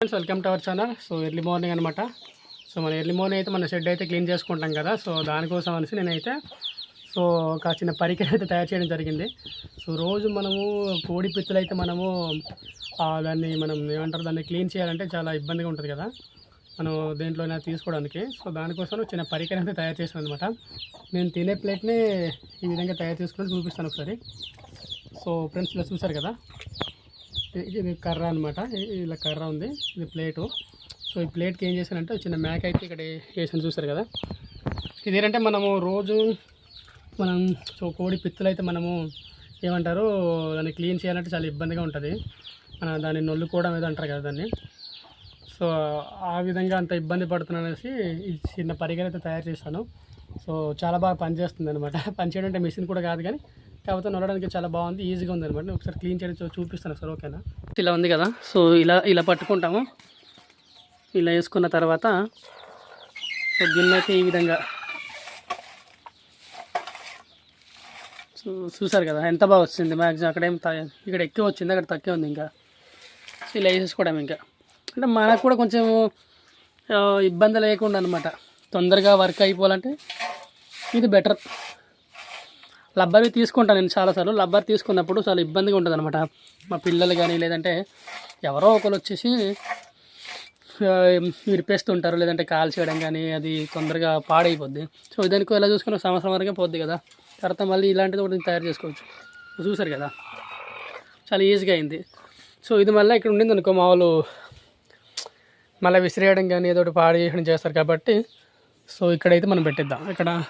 Friends welcome to our channel so early morning అనమాట so మన early morning అయితే మన షెడ్ అయితే క్లీన్ చేసుకుంటాం కదా. సో దానికోసం అనేసి నేనైతే సో ఒక చిన్న పరికరం అయితే తయారు చేయడం జరిగింది. సో రోజు మనము కోడి పిత్తులు అయితే మనము దాన్ని మనం ఏమంటారు దాన్ని క్లీన్ చేయాలంటే చాలా ఇబ్బందిగా ఉంటుంది కదా. మనం దేంట్లోనే తీసుకోవడానికి. సో దానికోసం చిన్న పరికరం అయితే తయారు చేసాను అనమాట నేను తినే ప్లేట్ని ఈ విధంగా తయారు చేసుకుని చూపిస్తాను ఒకసారి. సో ఫ్రెండ్స్ ఇలా చూసారు కదా. ఇది- ఇది కర్ర అనమాట ఇలా కర్ర ఉంది. ఇది ప్లేటు. సో ఈ ప్లేట్కి ఏం చేశానంటే చిన్న మ్యాక్ అయితే ఇక్కడ వేసాను చూసారు కదా? ఇది ఏంటంటే మనము రోజు మనం సో కోడి పిత్తులు అయితే మనము ఏమంటారు దాన్ని క్లీన్ చేయాలంటే చాలా ఇబ్బందిగా ఉంటుంది. మన దాన్ని నొల్లుకోవడం ఏదో అంటారు కదా దాన్ని. సో ఆ విధంగా అంత ఇబ్బంది పడుతున్నాను అనేసి చిన్న పరిగణ అయితే తయారు చేశాను. సో చాలా బాగా పనిచేస్తుంది అనమాట పనిచేయడం అంటే మిషన్ కూడా కాదు కానీ కాకపోతే నడవడానికి చాలా బాగుంది ఈజీగా ఉంది అనమాట. ఒకసారి క్లీన్ చేయడం చూపిస్తాను సార్ ఓకేనా? ఇలా ఉంది కదా సో ఇలా ఇలా పట్టుకుంటాము. ఇలా వేసుకున్న తర్వాత సో దీన్ని అయితే ఈ విధంగా. సో చూసారు కదా ఎంత బాగా వచ్చింది మ్యాక్సిమం అక్కడ ఏం త- ఇక్కడ ఎక్కువ వచ్చింది అక్కడ తక్కువ ఉంది ఇంకా. సో ఇలా వేసేసుకోవడం ఇంకా. అంటే మనకు కూడా కొంచెం ఇబ్బంది లేకుండా అనమాట తొందరగా వర్క్ అయిపోవాలంటే ఇది బెటర్. లబ్బర్వి తీసుకుంటాను నేను చాలాసార్లు. లబ్బర్ తీసుకున్నప్పుడు చాలా ఇబ్బందిగా ఉంటుంది అనమాట మా పిల్లలు కానీ లేదంటే ఎవరో ఒకరు వచ్చేసి విరిపేస్తుంటారు లేదంటే కాల్ చేయడం కానీ అది తొందరగా పాడైపోద్ది. సో దానికి ఎలా చూసుకున్న సంవత్సరం వరకే పోద్ది కదా. తర్వాత మళ్ళీ ఇలాంటిది కూడా తయారు చేసుకోవచ్చు. చూసారు కదా? చాలా ఈజీగా అయింది. సో ఇది మళ్ళీ ఇక్కడ ఉండింది అనుకో మామూలు మళ్ళీ విసిరేయడం కానీ ఏదో ఒకటి పాడు చేయడం చేస్తారు కాబట్టి సో ఇక్కడైతే మనం పెట్టిద్దాం. ఇక్కడ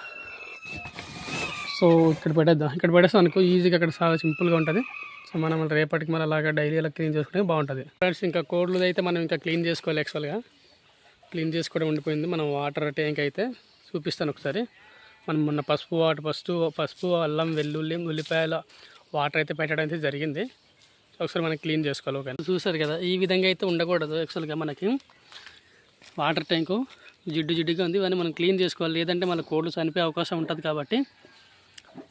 సో ఇక్కడ పెట్టేద్దాం. ఇక్కడ పెట్టేస్తాం అనుకో ఈజీగా అక్కడ చాలా సింపుల్గా ఉంటుంది. సో మనం రేపటికి మళ్ళీ అలాగా డైలీ అలా క్లీన్ చేసుకుంటే బాగుంటుంది. ఫ్రెండ్స్ ఇంకా కోడ్లు అయితే మనం ఇంకా క్లీన్ చేసుకోవాలి యాక్చువల్గా. క్లీన్ చేసుకోవడం ఉండిపోయింది. మనం వాటర్ ట్యాంక్ అయితే చూపిస్తాను ఒకసారి. మనం మొన్న పసుపు వాటర్ ఫస్ట్ పసుపు అల్లం వెల్లుల్లి ఉల్లిపాయల వాటర్ అయితే పెట్టడం అయితే జరిగింది. ఒకసారి మనం క్లీన్ చేసుకోవాలి ఓకే చూసారు కదా ఈ విధంగా అయితే ఉండకూడదు యాక్చువల్గా మనకి. వాటర్ ట్యాంకు జిడ్డు జిడ్డుగా ఉంది. ఇవన్నీ మనం క్లీన్ చేసుకోవాలి. లేదంటే మన కోళ్ళు చనిపోయే అవకాశం ఉంటుంది కాబట్టి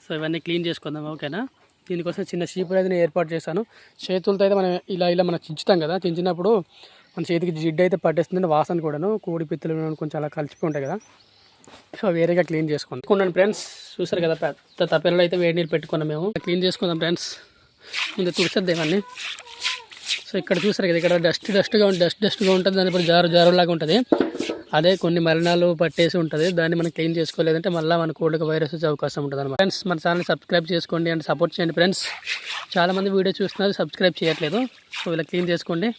సో ఇవన్నీ క్లీన్ చేసుకుందాం ఓకేనా? దీనికోసం చిన్న షీప్ అయితే నేను ఏర్పాటు చేశాను. చేతులతో అయితే మనం ఇలా ఇలా మనం చించుతాం కదా చించినప్పుడు మన చేతికి జిడ్డు అయితే పట్టేస్తుంది వాసన కూడాను కోడి పిత్తలు కొంచెం అలా కలిసిపోయి ఉంటాయి కదా. సో వేరేగా క్లీన్ చేసుకుందాం. చూడండి ఫ్రెండ్స్ చూసారు కదా పెద్ద తప్పెలలో అయితే వేడి నీళ్ళు పెట్టుకున్నాం మేము. క్లీన్ చేసుకుందాం ఫ్రెండ్స్. ముందు తుడిచేద్దాం ఇవన్నీ. సో ఇక్కడ చూసారు కదా ఇక్కడ డస్ట్ డస్ట్గా ఉంటుంది డస్ట్ డస్ట్గా ఉంటుంది దాని ఇప్పుడు జారు జారులాగా ఉంటుంది. అదే కొన్ని మరణాలు పట్టేసి ఉంటుంది. దాన్ని మనం క్లీన్ చేసుకోలేదంటే మళ్ళీ మన కోళ్ళకి వైరస్ వచ్చే అవకాశం ఉంటుంది అనమాట ఫ్రెండ్స్ మన ఛానల్ సబ్స్క్రైబ్ చేసుకోండి అండ్ సపోర్ట్ చేయండి ఫ్రెండ్స్ చాలామంది వీడియో చూస్తున్నారు సబ్స్క్రైబ్ చేయట్లేదు. సో ఇలా క్లీన్ చేసుకోండి.